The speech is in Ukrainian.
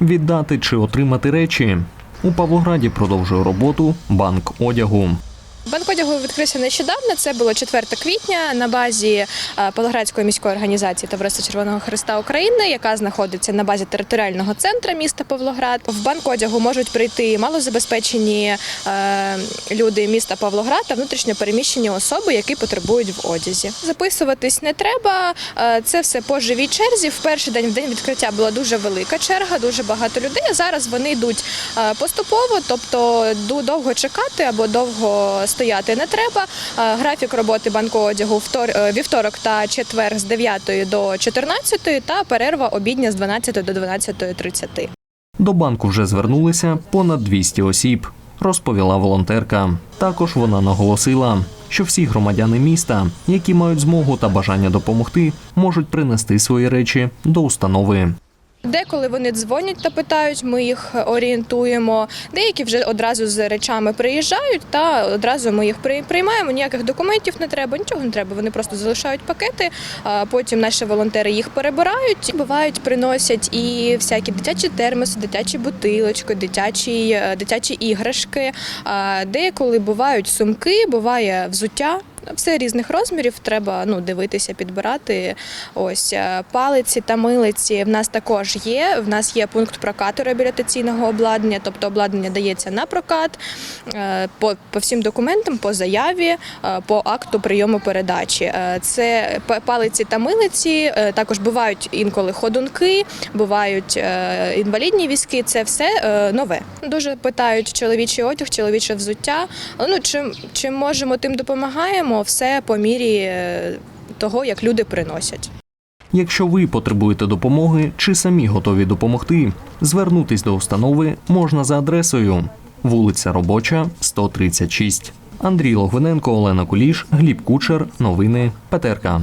віддати чи отримати речі. У Павлограді продовжує роботу банк одягу. Банк одягу відкрився нещодавно. Це було 4 квітня на базі е, Павлоградської міської організації Товариства Червоного Христа України, яка знаходиться на базі територіального центру міста Павлоград. В банк одягу можуть прийти малозабезпечені е, люди міста Павлоград та внутрішньо переміщені особи, які потребують в одязі. Записуватись не треба. е, Це все по живій черзі. В перший день в день відкриття була дуже велика черга, дуже багато людей. Зараз вони йдуть поступово, тобто довго чекати або довго стояти не треба. Е, Графік роботи банку одягу е, вівторок та четвер з 9 до 14 та перерва обідня з 12 до 12.30. До банку вже звернулися понад 200 осіб, розповіла волонтерка. Також вона наголосила, що всі громадяни міста, які мають змогу та бажання допомогти, можуть принести свої речі до установи. Деколи вони дзвонять та питають, ми їх орієнтуємо. Деякі вже одразу з речами приїжджають, та одразу ми їх при- приймаємо. Ніяких документів не треба, нічого не треба. Вони просто залишають пакети. Потім наші волонтери їх перебирають. Бувають, приносять і всякі дитячі термоси, дитячі бутилочки, дитячі, дитячі іграшки. Деколи бувають сумки, буває взуття. Все різних розмірів, треба ну, дивитися, підбирати. Ось е, палиці та милиці в нас також є. В нас є пункт прокату реабілітаційного обладнання, тобто обладнання дається на прокат е, по, по всім документам, по заяві, е, по акту прийому передачі. Це палиці та милиці. Також бувають інколи ходунки, бувають інвалідні візки. Це все нове. Дуже питають чоловічий одяг, чоловіче взуття. Ну чим, чим можемо, тим допомагаємо. Все по мірі е, того, як люди приносять. Якщо ви потребуєте допомоги чи самі готові допомогти, звернутись до установи можна за адресою вулиця Робоча, 136. Андрій Логвиненко, Олена Куліш, Гліб Кучер. Новини Петерка.